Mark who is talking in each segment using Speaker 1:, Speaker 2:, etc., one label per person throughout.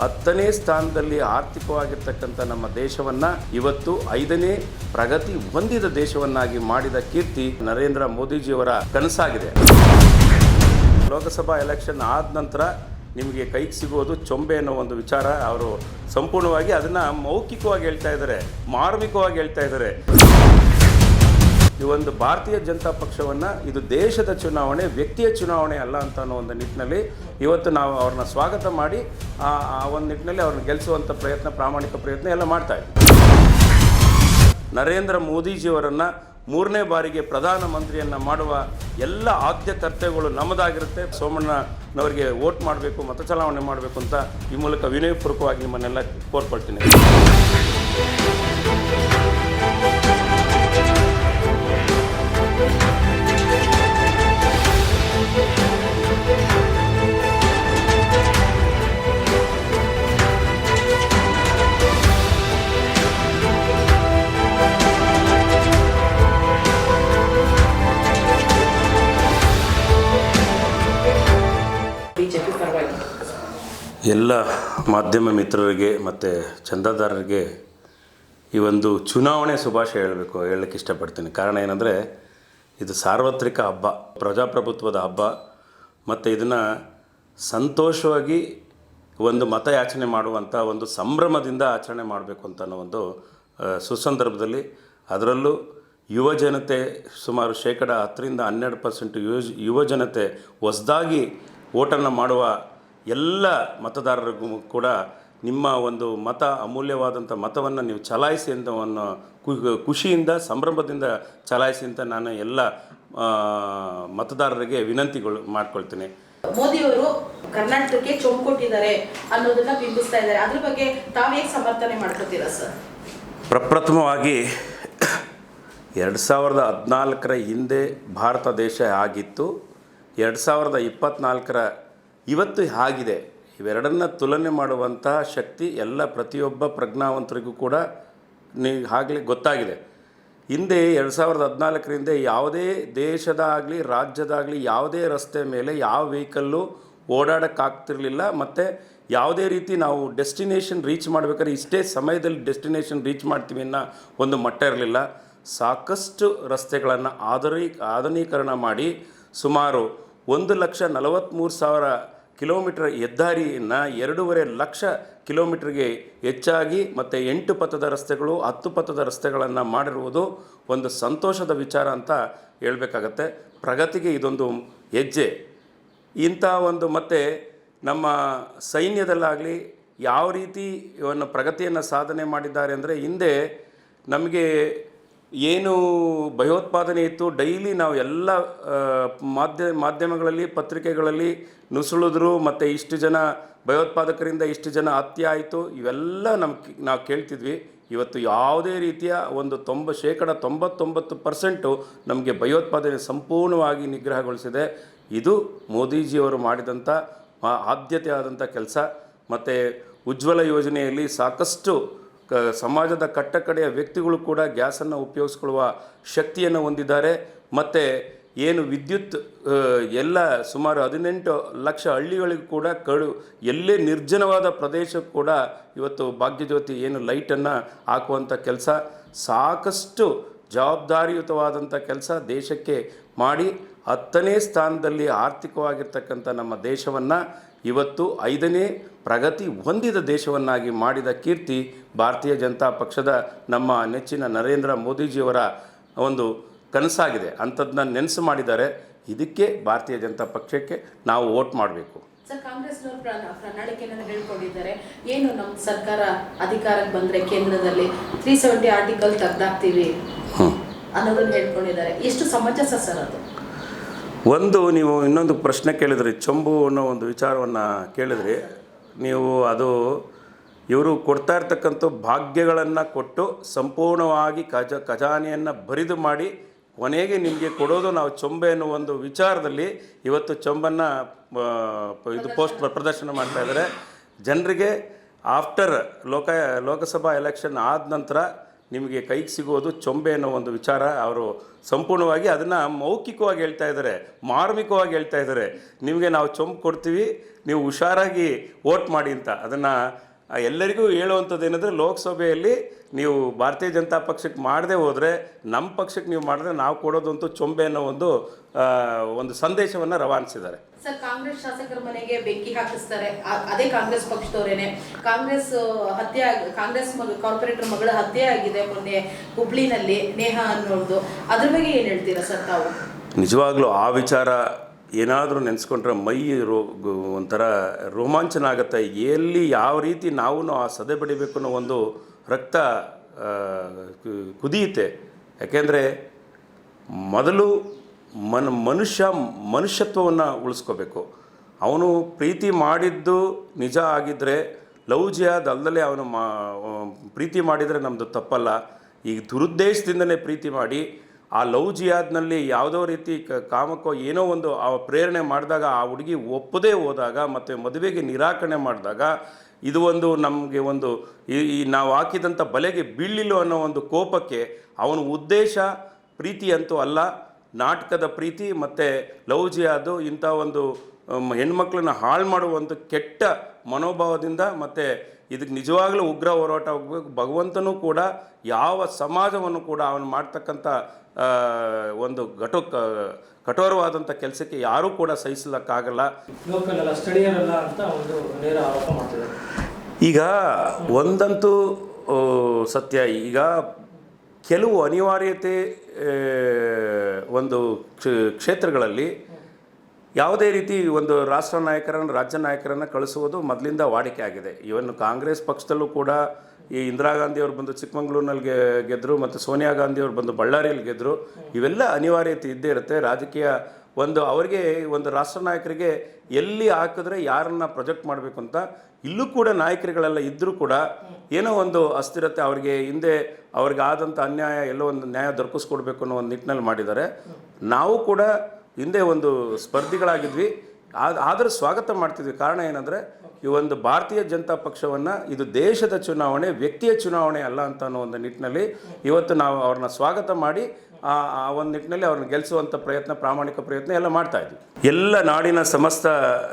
Speaker 1: ಹತ್ತನೇ ಸ್ಥಾನದಲ್ಲಿ ಆರ್ಥಿಕವಾಗಿರ್ತಕ್ಕಂಥ ನಮ್ಮ ದೇಶವನ್ನು ಇವತ್ತು ಐದನೇ ಪ್ರಗತಿ ಹೊಂದಿದ ದೇಶವನ್ನಾಗಿ ಮಾಡಿದ ಕೀರ್ತಿ ನರೇಂದ್ರ ಮೋದಿಜಿಯವರ ಕನಸಾಗಿದೆ. ಲೋಕಸಭಾ ಎಲೆಕ್ಷನ್ ಆದ ನಂತರ ನಿಮಗೆ ಕೈಗೆ ಸಿಗೋದು ಚೊಂಬೆ ಅನ್ನೋ ಒಂದು ವಿಚಾರ ಅವರು ಸಂಪೂರ್ಣವಾಗಿ ಅದನ್ನು ಮೌಖಿಕವಾಗಿ ಹೇಳ್ತಾ ಇದ್ದಾರೆ, ಮಾರ್ಮಿಕವಾಗಿ ಹೇಳ್ತಾ ಇದ್ದಾರೆ. ಈ ಒಂದು ಭಾರತೀಯ ಜನತಾ ಪಕ್ಷವನ್ನು ಇದು ದೇಶದ ಚುನಾವಣೆ, ವ್ಯಕ್ತಿಯ ಚುನಾವಣೆ ಅಲ್ಲ ಅಂತ ಅನ್ನೋ ಒಂದು ನಿಟ್ಟಿನಲ್ಲಿ ಇವತ್ತು ನಾವು ಅವ್ರನ್ನ ಸ್ವಾಗತ ಮಾಡಿ ಆ ಒಂದು ನಿಟ್ಟಿನಲ್ಲಿ ಅವ್ರನ್ನ ಗೆಲ್ಲಿಸುವಂಥ ಪ್ರಯತ್ನ, ಪ್ರಾಮಾಣಿಕ ಪ್ರಯತ್ನ ಎಲ್ಲ ಮಾಡ್ತಾ ಇದ್ದೀವಿ ನರೇಂದ್ರ ಮೋದಿಜಿಯವರನ್ನು ಮೂರನೇ ಬಾರಿಗೆ ಪ್ರಧಾನಮಂತ್ರಿಯನ್ನು ಮಾಡುವ ಎಲ್ಲ ಆದ್ಯ ಕರ್ತವ್ಯಗಳು ನಮ್ಮದಾಗಿರುತ್ತೆ. ಸೋಮಣ್ಣನವರಿಗೆ ವೋಟ್ ಮಾಡಬೇಕು ಮತ ಚಲಾವಣೆ ಮಾಡಬೇಕು ಅಂತ ಈ ಮೂಲಕ ವಿನಯಪೂರ್ವಕವಾಗಿ ನಿಮ್ಮನ್ನೆಲ್ಲ ಕೋರ್ಕೊಳ್ತೀನಿ. ಎಲ್ಲ ಮಾಧ್ಯಮ ಮಿತ್ರರಿಗೆ ಮತ್ತು ಚಂದಾದಾರರಿಗೆ ಈ ಒಂದು ಚುನಾವಣೆ ಶುಭಾಶಯ ಹೇಳಬೇಕು, ಹೇಳಲಿಕ್ಕೆ ಇಷ್ಟಪಡ್ತೀನಿ. ಕಾರಣ ಏನಂದರೆ, ಇದು ಸಾರ್ವತ್ರಿಕ ಹಬ್ಬ, ಪ್ರಜಾಪ್ರಭುತ್ವದ ಹಬ್ಬ, ಮತ್ತು ಇದನ್ನು ಸಂತೋಷವಾಗಿ ಒಂದು ಮತಯಾಚನೆ ಮಾಡುವಂಥ ಒಂದು ಸಂಭ್ರಮದಿಂದ ಆಚರಣೆ ಮಾಡಬೇಕು ಅಂತ ಅನ್ನೋ ಒಂದು ಸುಸಂದರ್ಭದಲ್ಲಿ ಅದರಲ್ಲೂ ಯುವ ಜನತೆ ಸುಮಾರು ಶೇಕಡ ಹತ್ತರಿಂದ ಹನ್ನೆರಡು ಪರ್ಸೆಂಟ್ ಯುವ ಯುವ ಜನತೆ ಹೊಸದಾಗಿ ಓಟನ್ನು ಮಾಡುವ ಎಲ್ಲ ಮತದಾರರಿಗೂ ಕೂಡ ನಿಮ್ಮ ಒಂದು ಮತ ಅಮೂಲ್ಯವಾದಂಥ ಮತವನ್ನು ನೀವು ಚಲಾಯಿಸಿ ಅಂತ ಕು- ಖುಷಿಯಿಂದ ಸಂಭ್ರಮದಿಂದ ಚಲಾಯಿಸಿ ಅಂತ ನಾನು ಎಲ್ಲ ಮತದಾರರಿಗೆ ವಿನಂತಿಗಳು ಮಾಡ್ಕೊಳ್ತೀನಿ.
Speaker 2: ಮೋದಿಯವರು ಕರ್ನಾಟಕಕ್ಕೆ ಚೊಂಬು ಕೊಟ್ಟಿದ್ದಾರೆ ಅನ್ನೋದನ್ನ ಬಿಂಬಿಸ್ತಾ ಇದ್ದಾರೆ. ಅದ್ರ ಬಗ್ಗೆ ತಾವೇ ಸಮರ್ಥನೆ ಮಾಡ್ಕೊತೀರಾ ಸರ್?
Speaker 1: ಪ್ರಪ್ರಥಮವಾಗಿ ಎರಡು ಸಾವಿರದ ಹದಿನಾಲ್ಕರ ಹಿಂದೆ ಭಾರತ ದೇಶ ಆಗಿತ್ತು. ಎರಡು ಸಾವಿರದ ಇಪ್ಪತ್ತ್ನಾಲ್ಕರ ಇವತ್ತು ಆಗಿದೆ ಇವೆರಡನ್ನ ತುಲನೆ ಮಾಡುವಂತಹ ಶಕ್ತಿ ಎಲ್ಲ ಪ್ರತಿಯೊಬ್ಬ ಪ್ರಜ್ಞಾವಂತರಿಗೂ ಕೂಡ ನೀ ಆಗಲೇ ಗೊತ್ತಾಗಿದೆ. ಹಿಂದೆ ಎರಡು ಸಾವಿರದ ಹದಿನಾಲ್ಕರಿಂದ ಯಾವುದೇ ದೇಶದಾಗಲಿ, ರಾಜ್ಯದಾಗಲಿ ಯಾವುದೇ ರಸ್ತೆ ಮೇಲೆ ಯಾವ ವೆಹಿಕಲ್ಲು ಓಡಾಡೋಕ್ಕಾಗ್ತಿರಲಿಲ್ಲ. ಮತ್ತು ಯಾವುದೇ ರೀತಿ ನಾವು ಡೆಸ್ಟಿನೇಷನ್ ರೀಚ್ ಮಾಡಬೇಕಾದ್ರೆ ಇಷ್ಟೇ ಸಮಯದಲ್ಲಿ ಡೆಸ್ಟಿನೇಷನ್ ರೀಚ್ ಮಾಡ್ತೀವಿ ಅನ್ನೋ ಒಂದು ಮಟ್ಟ ಇರಲಿಲ್ಲ. ಸಾಕಷ್ಟು ರಸ್ತೆಗಳನ್ನು ಆಧುನಿ ಆಧುನೀಕರಣ ಮಾಡಿ ಸುಮಾರು ಒಂದು ಲಕ್ಷ ನಲವತ್ತ್ಮೂರು ಸಾವಿರ ಕಿಲೋಮೀಟರ್ ಹೆದ್ದಾರಿಯನ್ನು ಎರಡೂವರೆ ಲಕ್ಷ ಕಿಲೋಮೀಟ್ರಿಗೆ ಹೆಚ್ಚಾಗಿ ಮತ್ತು ಎಂಟು ಪಥದ ರಸ್ತೆಗಳು, ಹತ್ತು ಪಥದ ರಸ್ತೆಗಳನ್ನು ಮಾಡಿರುವುದು ಒಂದು ಸಂತೋಷದ ವಿಚಾರ ಅಂತ ಹೇಳಬೇಕಾಗತ್ತೆ. ಪ್ರಗತಿಗೆ ಇದೊಂದು ಹೆಜ್ಜೆ. ಇಂಥ ಒಂದು ಮತ್ತು ನಮ್ಮ ಸೈನ್ಯದಲ್ಲಾಗಲಿ ಯಾವ ರೀತಿ ಇವನ್ನು ಪ್ರಗತಿಯನ್ನು ಸಾಧನೆ ಮಾಡಿದ್ದಾರೆ ಅಂದರೆ ಹಿಂದೆ ನಮಗೆ ಏನು ಭಯೋತ್ಪಾದನೆ ಇತ್ತು, ಡೈಲಿ ನಾವು ಎಲ್ಲ ಮಾಧ್ಯ, ಮಾಧ್ಯಮಗಳಲ್ಲಿ, ಪತ್ರಿಕೆಗಳಲ್ಲಿ ನುಸುಳಿದ್ರು, ಮತ್ತು ಇಷ್ಟು ಜನ ಭಯೋತ್ಪಾದಕರಿಂದ ಇಷ್ಟು ಜನ ಹತ್ಯೆ ಆಯಿತು, ಇವೆಲ್ಲ ನಮ್ಮ ನಾವು ಕೇಳ್ತಿದ್ವಿ. ಇವತ್ತು ಯಾವುದೇ ರೀತಿಯ ಒಂದು ತೊಂಬ, ಶೇಕಡ ತೊಂಬತ್ತೊಂಬತ್ತು ಪರ್ಸೆಂಟು ನಮಗೆ ಭಯೋತ್ಪಾದನೆ ಸಂಪೂರ್ಣವಾಗಿ ನಿಗ್ರಹಗೊಳಿಸಿದೆ. ಇದು ಮೋದಿಜಿಯವರು ಮಾಡಿದಂಥ ಆದ್ಯತೆ ಆದಂಥ ಕೆಲಸ. ಮತ್ತು ಉಜ್ವಲ ಯೋಜನೆಯಲ್ಲಿ ಸಾಕಷ್ಟು ಸಮಾಜದ ಕಟ್ಟಕಡೆಯ ವ್ಯಕ್ತಿಗಳು ಕೂಡ ಗ್ಯಾಸನ್ನು ಉಪಯೋಗಿಸ್ಕೊಳ್ಳುವ ಶಕ್ತಿಯನ್ನು ಹೊಂದಿದ್ದಾರೆ. ಮತ್ತು ಏನು ವಿದ್ಯುತ್ ಎಲ್ಲ ಸುಮಾರು ಹದಿನೆಂಟು ಲಕ್ಷ ಹಳ್ಳಿಗಳಿಗೂ ಕೂಡ ಕಡು, ಎಲ್ಲೇ ನಿರ್ಜನವಾದ ಪ್ರದೇಶ ಕೂಡ ಇವತ್ತು ಭಾಗ್ಯಜ್ಯೋತಿ ಏನು ಲೈಟನ್ನು ಹಾಕುವಂಥ ಕೆಲಸ. ಸಾಕಷ್ಟು ಜವಾಬ್ದಾರಿಯುತವಾದಂಥ ಕೆಲಸ ದೇಶಕ್ಕೆ ಮಾಡಿ. ಹತ್ತನೇ ಸ್ಥಾನದಲ್ಲಿ ಆರ್ಥಿಕವಾಗಿರ್ತಕ್ಕಂಥ ನಮ್ಮ ದೇಶವನ್ನು ಇವತ್ತು ಐದನೇ ಪ್ರಗತಿ ಹೊಂದಿದ ದೇಶವನ್ನಾಗಿ ಮಾಡಿದ ಕೀರ್ತಿ ಭಾರತೀಯ ಜನತಾ ಪಕ್ಷದ ನಮ್ಮ ನೆಚ್ಚಿನ ನರೇಂದ್ರ ಮೋದಿಜಿಯವರ ಒಂದು ಕನಸಾಗಿದೆ. ಅಂಥದ್ದನ್ನ ನೆನೆಸು ಮಾಡಿದ್ದಾರೆ. ಇದಕ್ಕೆ ಭಾರತೀಯ ಜನತಾ ಪಕ್ಷಕ್ಕೆ ನಾವು ವೋಟ್ ಮಾಡಬೇಕು.
Speaker 2: ಕಾಂಗ್ರೆಸ್ನವರು ಪ್ರಣಾಳಿಕೆಯನ್ನು ಹೇಳ್ಕೊಂಡಿದ್ದಾರೆ. ಏನು ನಮ್ಮ ಸರ್ಕಾರ ಅಧಿಕಾರಕ್ಕೆ ಬಂದರೆ ಕೇಂದ್ರದಲ್ಲಿ ತ್ರೀ ಸೆವೆಂಟಿ ಆರ್ಟಿಕಲ್ ತೆಗ್ದಾಕ್ತೀವಿ ಅನ್ನೋದನ್ನು ಹೇಳ್ಕೊಂಡಿದ್ದಾರೆ. ಎಷ್ಟು ಸಮಂಜಸ ಸರ್ ಅದು?
Speaker 1: ಒಂದು ನೀವು ಇನ್ನೊಂದು ಪ್ರಶ್ನೆ ಕೇಳಿದ್ರಿ, ಚೊಂಬು ಅನ್ನೋ ಒಂದು ವಿಚಾರವನ್ನು ಕೇಳಿದ್ರಿ. ನೀವು ಅದು ಇವರು ಕೊಡ್ತಾ ಇರ್ತಕ್ಕಂಥ ಭಾಗ್ಯಗಳನ್ನು ಕೊಟ್ಟು ಸಂಪೂರ್ಣವಾಗಿ ಖಜ, ಖಜಾನೆಯನ್ನು ಬರಿದು ಮಾಡಿ ಕೊನೆಗೆ ನಿಮಗೆ ಕೊಡೋದು ನಾವು ಚೊಂಬೆ ಅನ್ನೋ ಒಂದು ವಿಚಾರದಲ್ಲಿ ಇವತ್ತು ಚೊಂಬನ್ನು ಇದು ಪೋಸ್ಟ್ ಪ್ರದರ್ಶನ ಮಾಡ್ತಾ ಇದ್ದಾರೆ. ಜನರಿಗೆ ಆಫ್ಟರ್ ಲೋಕ, ಲೋಕಸಭಾ ಎಲೆಕ್ಷನ್ ಆದ ನಂತರ ನಿಮಗೆ ಕೈಗೆ ಸಿಗೋದು ಚೊಂಬೆ ಅನ್ನೋ ಒಂದು ವಿಚಾರ ಅವರು ಸಂಪೂರ್ಣವಾಗಿ ಅದನ್ನು ಮೌಖಿಕವಾಗಿ ಹೇಳ್ತಾ ಇದ್ದಾರೆ, ಮಾರ್ಮಿಕವಾಗಿ ಹೇಳ್ತಾ ಇದ್ದಾರೆ. ನಿಮಗೆ ನಾವು ಚೊಂಬು ಕೊಡ್ತೀವಿ, ನೀವು ಹುಷಾರಾಗಿ ವೋಟ್ ಮಾಡಿ ಅಂತ. ಅದನ್ನು ಎಲ್ಲರಿಗೂ ಹೇಳುವಂಥದ್ದು ಏನಂದರೆ ಲೋಕಸಭೆಯಲ್ಲಿ ನೀವು ಭಾರತೀಯ ಜನತಾ ಪಕ್ಷಕ್ಕೆ ಮಾಡದೆ ಹೋದರೆ ನಮ್ಮ ಪಕ್ಷಕ್ಕೆ ನೀವು ಮಾಡಿದ್ರೆ ನಾವು ಕೊಡೋದಂತೂ ಚೊಂಬೆ ಅನ್ನೋ ಒಂದು ಒಂದು ಸಂದೇಶವನ್ನು ರವಾನಿಸಿದ್ದಾರೆ.
Speaker 2: ಸರ್ ಕಾಂಗ್ರೆಸ್ ಶಾಸಕರ ಮನೆಗೆ ಬೆಂಕಿ ಹಾಕಿಸ್ತಾರೆ. ಅದೇ ಕಾಂಗ್ರೆಸ್ ಪಕ್ಷದವರೇನೆ. ಕಾಂಗ್ರೆಸ್ ಹತ್ಯೆ ಆಗ್- ಕಾಂಗ್ರೆಸ್ ಮಗ ಕಾರ್ಪೊರೇಟರ್ ಮಗಳ ಹತ್ಯೆ ಆಗಿದೆ ಮೊನ್ನೆ ಹುಬ್ಳಿನಲ್ಲಿ ನೇಹ ಅನ್ನೋದು ಅದ್ರ ಬಗ್ಗೆ ಏನು ಹೇಳ್ತೀರಾ ಸರ್ ತಾವು?
Speaker 1: ನಿಜವಾಗ್ಲೂ ಆ ವಿಚಾರ ಏನಾದರೂ ನೆನೆಸ್ಕೊಂಡ್ರೆ ಮೈ ರೋ ಒಂಥರ ರೋಮಾಂಚನ ಆಗುತ್ತೆ ಎಲ್ಲಿ ಯಾವ ರೀತಿ ನಾವು ಆ ಸದೆ ಬಡಿಬೇಕು ಅನ್ನೋ ಒಂದು ರಕ್ತ ಕುದಿಯುತ್ತೆ. ಯಾಕೆಂದರೆ ಮೊದಲು ಮನ್, ಮನುಷ್ಯ ಮನುಷ್ಯತ್ವವನ್ನು ಉಳಿಸ್ಕೋಬೇಕು. ಅವನು ಪ್ರೀತಿ ಮಾಡಿದ್ದು ನಿಜ ಆಗಿದ್ದರೆ ಲವ್ ಜಿಯಾದ ಅಲ್ಲದಲ್ಲೇ ಅವನು ಮಾ, ಪ್ರೀತಿ ಮಾಡಿದರೆ ನಮ್ಮದು ತಪ್ಪಲ್ಲ. ಈಗ ದುರುದ್ದೇಶದಿಂದಲೇ ಪ್ರೀತಿ ಮಾಡಿ ಆ ಲವ್ ಜಿಯಾದ್ನಲ್ಲಿ ಯಾವುದೋ ರೀತಿ ಕಾಮಕ್ಕೋ ಏನೋ ಒಂದು ಆ ಪ್ರೇರಣೆ ಮಾಡಿದಾಗ ಆ ಹುಡುಗಿ ಒಪ್ಪದೇ ಹೋದಾಗ ಮತ್ತು ಮದುವೆಗೆ ನಿರಾಕರಣೆ ಮಾಡಿದಾಗ ಇದು ಒಂದು ನಮಗೆ ಒಂದು ಈ ನಾವು ಹಾಕಿದಂಥ ಬಲೆಗೆ ಬೀಳಿಲ್ಲ ಅನ್ನೋ ಒಂದು ಕೋಪಕ್ಕೆ ಅವನ ಉದ್ದೇಶ, ಪ್ರೀತಿ ಅಂತೂ ಅಲ್ಲ, ನಾಟಕದ ಪ್ರೀತಿ ಮತ್ತು ಲವ್ ಜಿಯಾದು ಇಂಥ ಒಂದು ಹೆಣ್ಮಕ್ಳನ್ನ ಹಾಳು ಮಾಡುವಂಥ ಕೆಟ್ಟ ಮನೋಭಾವದಿಂದ ಮತ್ತು ಇದಕ್ಕೆ ನಿಜವಾಗಲೂ ಉಗ್ರ ಹೋರಾಟ ಹೋಗಬೇಕು ಭಗವಂತನೂ ಕೂಡ ಯಾವ ಸಮಾಜವನ್ನು ಕೂಡ ಅವನು ಮಾಡ್ತಕ್ಕಂಥ ಒಂದು ಘಟೋ ಕಠೋರವಾದಂಥ ಕೆಲಸಕ್ಕೆ ಯಾರೂ ಕೂಡ ಸಹಿಸಲಿಕ್ಕಾಗಲ್ಲ.
Speaker 3: ಸ್ಥಳೀಯರಲ್ಲ ಅಂತ ಒಂದು ನೇರ ಆರೋಪ ಮಾಡ್ತಿದ್ದಾರೆ.
Speaker 1: ಈಗ ಒಂದಂತೂ ಸತ್ಯ. ಈಗ ಕೆಲವು ಅನಿವಾರ್ಯತೆ ಒಂದು ಕ್ಷೇತ್ರಗಳಲ್ಲಿ ಯಾವುದೇ ರೀತಿ ಒಂದು ರಾಷ್ಟ್ರ ನಾಯಕರನ್ನು, ರಾಜ್ಯ ನಾಯಕರನ್ನು ಕಳಿಸುವುದು ಮೊದಲಿಂದ ವಾಡಿಕೆ ಆಗಿದೆ. ಇವನ್ ಕಾಂಗ್ರೆಸ್ ಪಕ್ಷದಲ್ಲೂ ಕೂಡ ಈ ಇಂದಿರಾ ಗಾಂಧಿ ಅವರು ಬಂದು ಚಿಕ್ಕಮಂಗ್ಳೂರಿನಲ್ಲಿ ಗೆ ಗೆದ್ದರು ಮತ್ತು ಸೋನಿಯಾ ಗಾಂಧಿ ಅವರು ಬಂದು ಬಳ್ಳಾರಿಯಲ್ಲಿ ಗೆದ್ದರು ಇವೆಲ್ಲ ಅನಿವಾರ್ಯತೆ ಇದ್ದೇ ಇರುತ್ತೆ. ರಾಜಕೀಯ ಒಂದು ಅವರಿಗೆ ಒಂದು ರಾಷ್ಟ್ರ ನಾಯಕರಿಗೆ ಎಲ್ಲಿ ಹಾಕಿದ್ರೆ ಯಾರನ್ನು ಪ್ರೊಜೆಕ್ಟ್ ಮಾಡಬೇಕು ಅಂತ ಇಲ್ಲೂ ಕೂಡ ನಾಯಕರುಗಳೆಲ್ಲ ಇದ್ದರೂ ಕೂಡ ಏನೋ ಒಂದು ಅಸ್ಥಿರತೆ ಅವರಿಗೆ ಹಿಂದೆ ಅವ್ರಿಗೆ ಆದಂಥ ಅನ್ಯಾಯ ಎಲ್ಲೋ ಒಂದು ನ್ಯಾಯ ದೊರಕಿಸ್ಕೊಡ್ಬೇಕು ಅನ್ನೋ ಒಂದು ನಿಟ್ಟಿನಲ್ಲಿ ಮಾಡಿದ್ದಾರೆ. ನಾವು ಕೂಡ ಹಿಂದೆ ಒಂದು ಸ್ಪರ್ಧಿಗಳಾಗಿದ್ವಿ. ಆದ, ಆದರೂ ಸ್ವಾಗತ ಮಾಡ್ತಿದ್ವಿ. ಕಾರಣ ಏನಂದರೆ, ಈ ಒಂದು ಭಾರತೀಯ ಜನತಾ ಪಕ್ಷವನ್ನು ಇದು ದೇಶದ ಚುನಾವಣೆ, ವ್ಯಕ್ತಿಯ ಚುನಾವಣೆ ಅಲ್ಲ ಅಂತ ಅನ್ನೋ ಒಂದು ನಿಟ್ಟಿನಲ್ಲಿ ಇವತ್ತು ನಾವು ಅವ್ರನ್ನ ಸ್ವಾಗತ ಮಾಡಿ, ಆ ಆ ಒಂದು ನಿಟ್ಟಿನಲ್ಲಿ ಅವ್ರನ್ನ ಗೆಲ್ಲಿಸುವಂಥ ಪ್ರಯತ್ನ, ಪ್ರಾಮಾಣಿಕ ಪ್ರಯತ್ನ ಎಲ್ಲ ಮಾಡ್ತಾ ಇದ್ವಿ. ಎಲ್ಲ ನಾಡಿನ ಸಮಸ್ತ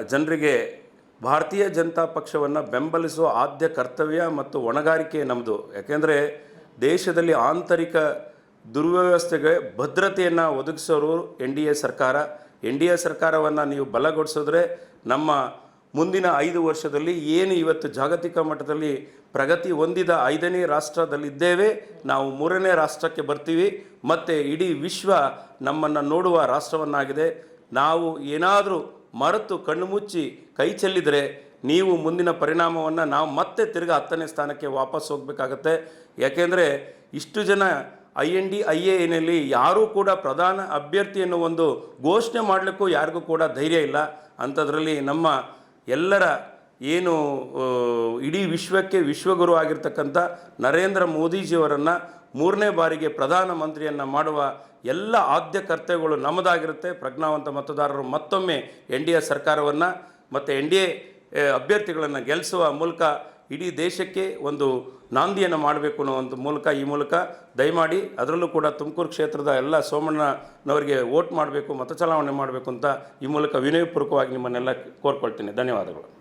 Speaker 1: ಜನರಿಗೆ ಭಾರತೀಯ ಜನತಾ ಪಕ್ಷವನ್ನು ಬೆಂಬಲಿಸುವ ಆದ್ಯ ಕರ್ತವ್ಯ ಮತ್ತು ಹೊಣೆಗಾರಿಕೆ ನಮ್ಮದು ಯಾಕೆಂದರೆ, ದೇಶದಲ್ಲಿ ಆಂತರಿಕ ದುರ್ವ್ಯವಸ್ಥೆಗೆ ಭದ್ರತೆಯನ್ನು ಒದಗಿಸೋರು ಎನ್ ಡಿ ಎ ಸರ್ಕಾರ. ಎನ್ ಡಿ ಎ ಸರ್ಕಾರವನ್ನು ನೀವು ಬಲಗೊಳಿಸಿದ್ರೆ ನಮ್ಮ ಮುಂದಿನ ಐದು ವರ್ಷದಲ್ಲಿ ಏನು ಇವತ್ತು ಜಾಗತಿಕ ಮಟ್ಟದಲ್ಲಿ ಪ್ರಗತಿ ಹೊಂದಿದ ಐದನೇ ರಾಷ್ಟ್ರದಲ್ಲಿದ್ದೇವೆ, ನಾವು ಮೂರನೇ ರಾಷ್ಟ್ರಕ್ಕೆ ಬರ್ತೀವಿ, ಮತ್ತು ಇಡೀ ವಿಶ್ವ ನಮ್ಮನ್ನು ನೋಡುವ ರಾಷ್ಟ್ರವನ್ನಾಗಿದೆ. ನಾವು ಏನಾದರೂ ಮರೆತು ಕಣ್ಣು ಮುಚ್ಚಿ ಕೈ ಚೆಲ್ಲಿದರೆ ನೀವು ಮುಂದಿನ ಪರಿಣಾಮವನ್ನು ನಾವು ಮತ್ತೆ ತಿರ್ಗಿ ಹತ್ತನೇ ಸ್ಥಾನಕ್ಕೆ ವಾಪಸ್ ಹೋಗಬೇಕಾಗತ್ತೆ. ಯಾಕೆಂದರೆ ಇಷ್ಟು ಜನ ಐ ಎನ್ ಡಿ, ಐ ಎನಲ್ಲಿ ಯಾರೂ ಕೂಡ ಪ್ರಧಾನ ಅಭ್ಯರ್ಥಿ ಅನ್ನೋ ಒಂದು ಘೋಷಣೆ ಮಾಡಲಿಕ್ಕೂ ಯಾರಿಗೂ ಕೂಡ ಧೈರ್ಯ ಇಲ್ಲ. ಅಂಥದ್ರಲ್ಲಿ ನಮ್ಮ ಎಲ್ಲರ ಏನು ಇಡೀ ವಿಶ್ವಕ್ಕೆ ವಿಶ್ವಗುರು ಆಗಿರ್ತಕ್ಕಂಥ ನರೇಂದ್ರ ಮೋದಿಜಿಯವರನ್ನು ಮೂರನೇ ಬಾರಿಗೆ ಪ್ರಧಾನಮಂತ್ರಿಯನ್ನು ಮಾಡುವ ಎಲ್ಲ ಆದ್ಯ ಕರ್ತವ್ಯಗಳು ನಮ್ಮದಾಗಿರುತ್ತೆ. ಪ್ರಜ್ಞಾವಂತ ಮತದಾರರು ಮತ್ತೊಮ್ಮೆ ಎನ್ ಡಿ ಎ ಸರ್ಕಾರವನ್ನು ಮತ್ತು ಎನ್ ಡಿ ಎ ಅಭ್ಯರ್ಥಿಗಳನ್ನು ಗೆಲ್ಲಿಸುವ ಮೂಲಕ ಇಡೀ ದೇಶಕ್ಕೆ ಒಂದು ನಾಂದಿಯನ್ನು ಮಾಡಬೇಕು ಅನ್ನೋ ಒಂದು ಮೂಲಕ ಈ ಮೂಲಕ ದಯಮಾಡಿ ಅದರಲ್ಲೂ ಕೂಡ ತುಮಕೂರು ಕ್ಷೇತ್ರದ ಎಲ್ಲ ಸೋಮಣ್ಣನವರಿಗೆ ವೋಟ್ ಮಾಡಬೇಕು ಮತ ಚಲಾವಣೆ ಮಾಡಬೇಕು ಅಂತ ಈ ಮೂಲಕ ವಿನಯಪೂರ್ವಕವಾಗಿ ನಿಮ್ಮನ್ನೆಲ್ಲ ಕೋರ್ಕೊಳ್ತೀನಿ. ಧನ್ಯವಾದಗಳು.